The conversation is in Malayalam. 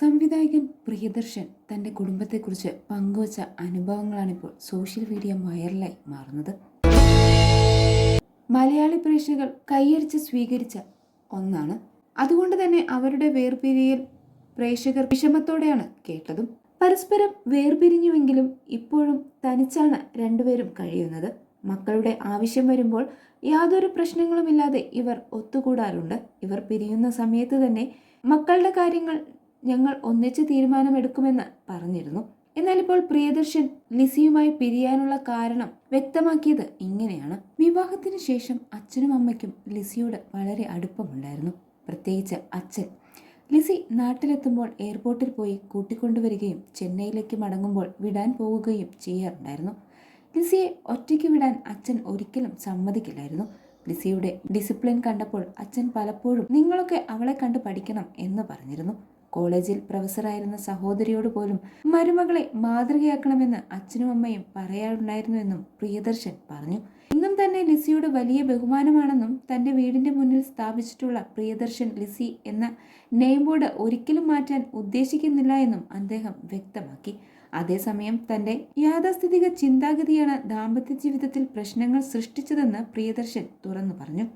സംവിധായകൻ പ്രിയദർശൻ തന്റെ കുടുംബത്തെക്കുറിച്ച് പങ്കുവച്ച അനുഭവങ്ങളാണിപ്പോൾ സോഷ്യൽ മീഡിയ വൈറലായി മാറുന്നത്. മലയാളി പ്രേക്ഷകർ കൈയടിച്ച് സ്വീകരിച്ച ഒന്നാണ്. അതുകൊണ്ട് തന്നെ അവരുടെ വേർപിരിയൽ പ്രേക്ഷകർ വിഷമത്തോടെയാണ് കേട്ടതും. പരസ്പരം വേർപിരിഞ്ഞുവെങ്കിലും ഇപ്പോഴും തനിച്ചാണ് രണ്ടുപേരും കഴിയുന്നത്. മക്കളുടെ ആവശ്യം വരുമ്പോൾ യാതൊരു പ്രശ്നങ്ങളുമില്ലാതെ ഇവർ ഒത്തുകൂടാറുണ്ട്. ഇവർ പിരിയുന്ന സമയത്ത് തന്നെ മക്കളുടെ കാര്യങ്ങൾ ഞങ്ങൾ ഒന്നിച്ച് തീരുമാനമെടുക്കുമെന്ന് പറഞ്ഞിരുന്നു. എന്നാൽ ഇപ്പോൾ പ്രിയദർശൻ ലിസിയുമായി പിരിയാനുള്ള കാരണം വ്യക്തമാക്കിയത് ഇങ്ങനെയാണ്. വിവാഹത്തിന് ശേഷം അച്ഛനും അമ്മയ്ക്കും ലിസിയോട് വളരെ അടുപ്പമുണ്ടായിരുന്നു. പ്രത്യേകിച്ച് അച്ഛൻ. ലിസി നാട്ടിലെത്തുമ്പോൾ എയർപോർട്ടിൽ പോയി കൂട്ടിക്കൊണ്ടുവരികയും ചെന്നൈയിലേക്ക് മടങ്ങുമ്പോൾ വിടാൻ പോവുകയും ചെയ്യാറുണ്ടായിരുന്നു. ലിസിയെ ഒറ്റയ്ക്ക് വിടാൻ അച്ഛൻ ഒരിക്കലും സമ്മതിക്കില്ലായിരുന്നു. ലിസിയുടെ ഡിസിപ്ലിൻ കണ്ടപ്പോൾ അച്ഛൻ പലപ്പോഴും നിങ്ങളൊക്കെ അവളെ കണ്ട് പഠിക്കണം എന്ന് പറഞ്ഞിരുന്നു. കോളേജിൽ പ്രൊഫസറായിരുന്ന സഹോദരിയോട് പോലും മരുമകളെ മാതൃകയാക്കണമെന്ന് അച്ഛനും അമ്മയും പറയാറുണ്ടായിരുന്നുവെന്നും പ്രിയദർശൻ പറഞ്ഞു. ഇന്നും തന്നെ ലിസിയോട് വലിയ ബഹുമാനമാണെന്നും തന്റെ വീടിന്റെ മുന്നിൽ സ്ഥാപിച്ചിട്ടുള്ള പ്രിയദർശൻ ലിസി എന്ന നെയിം ബോർഡ് ഒരിക്കലും മാറ്റാൻ ഉദ്ദേശിക്കുന്നില്ല എന്നും അദ്ദേഹം വ്യക്തമാക്കി. അതേസമയം തന്റെ യാഥാസ്ഥിതിക ചിന്താഗതിയാണ് ദാമ്പത്യ ജീവിതത്തിൽ പ്രശ്നങ്ങൾ സൃഷ്ടിച്ചതെന്ന് പ്രിയദർശൻ തുറന്നു പറഞ്ഞു.